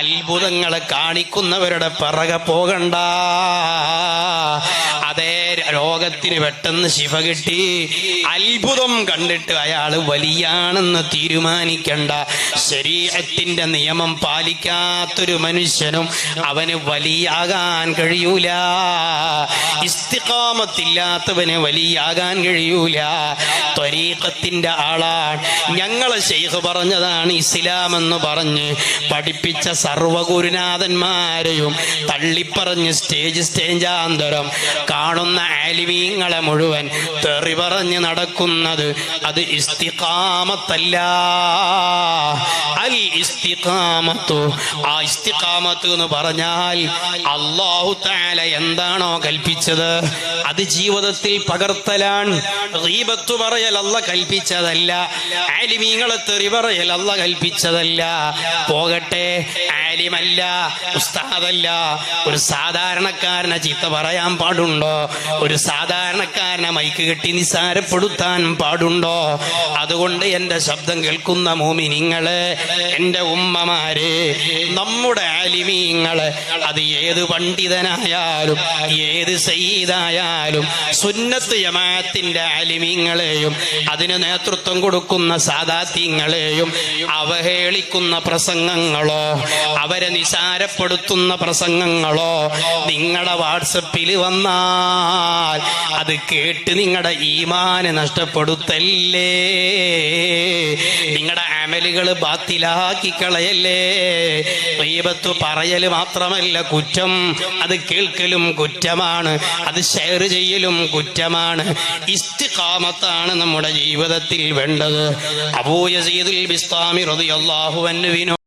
അത്ഭുതങ്ങളെ കാണിക്കുന്നവരുടെ പിറകെ പോകണ്ട. രോഗത്തിന് പെട്ടെന്ന് ശിവ കിട്ടി. അത്ഭുതം കണ്ടിട്ട് അയാൾ വലിയാണെന്ന് തീരുമാനിക്കണ്ട. ശരീരത്തിന്റെ നിയമം പാലിക്കാത്തൊരു മനുഷ്യനും അവന് വലിയാകാൻ കഴിയൂല. ഇസ്തിക്കാമത്തില്ലാത്തവന് വലിയാകാൻ കഴിയൂല. ത്വരീഖത്തിന്റെ ആളാണ്. ഞങ്ങളെ ശൈഖ് പറഞ്ഞതാണ് ഇസ്ലാം എന്ന് പറഞ്ഞ് പഠിപ്പിച്ച സർവഗുരുനാഥന്മാരെയും തള്ളിപ്പറഞ്ഞ് സ്റ്റേജ് സ്റ്റേജാന്തരം കാണുന്ന ആലിമീങ്ങളെ മുഴുവൻ തെറി പറഞ്ഞ് നടക്കുന്നത് അത് ഇസ്തിഖാമത്തല്ല. അൽ ഇസ്തിഖാമത്തു. ആ ഇസ്തിഖാമത്ത് എന്ന് പറഞ്ഞാൽ അള്ളാഹു താല എന്താണോ കൽപ്പിച്ചത്? അത് ജീവിതത്തിൽ പകർത്തലാണ്. റീബത്ത് പറയൽ അല്ല കൽപ്പിച്ചതല്ല. ആലിമീങ്ങളെ തെറി പറയൽ അല്ല കൽപ്പിച്ചതല്ല. പോകട്ടെ ആലിമല്ല ഉസ്താദല്ല. ഒരു സാധാരണക്കാരനെ ചീത്ത പറയാൻ പാടുണ്ടോ? ഒരു സാധാരണക്കാരനെ മൈക്ക് കെട്ടി നിസാരപ്പെടുത്താൻ പാടുണ്ടോ? അതുകൊണ്ട് എന്റെ ശബ്ദം കേൾക്കുന്ന മോമിനിങ്ങൾ എന്റെ ഉമ്മമാര് നമ്മുടെ ആലിമീങ്ങൾ അത് ഏത് പണ്ഡിതനായാലും ഏത് സയ്യിദായാലും സുന്നത്ത് ജമാഅത്തിന്റെ അലിമീങ്ങളെയും അതിന് നേതൃത്വം കൊടുക്കുന്ന സാദാത്യങ്ങളെയും അവഹേളിക്കുന്ന പ്രസംഗങ്ങളോ അവരെ നിസാരപ്പെടുത്തുന്ന പ്രസംഗങ്ങളോ നിങ്ങളുടെ വാട്സപ്പിൽ വന്നാൽ അത് കേട്ട് നിങ്ങളുടെ ഈമാനെ നഷ്ടപ്പെടുത്തല്ലേ? നിങ്ങളുടെ അമലുകൾ ബാത്തിലാക്കി കളയല്ലേ? ദൈവത്ത് പറയൽ മാത്രമല്ല കുറ്റം. അത് കേൾക്കലും കുറ്റമാണ്. അത് ഷെയർ ചെയ്യലും കുറ്റമാണ്. ഇസ്തിഖാമത്താണ് നമ്മുടെ ജീവിതത്തിൽ വേണ്ടത്. അബൂയസീദുൽ ബിസ്താമി റളിയല്ലാഹു അൻഹുവിനോ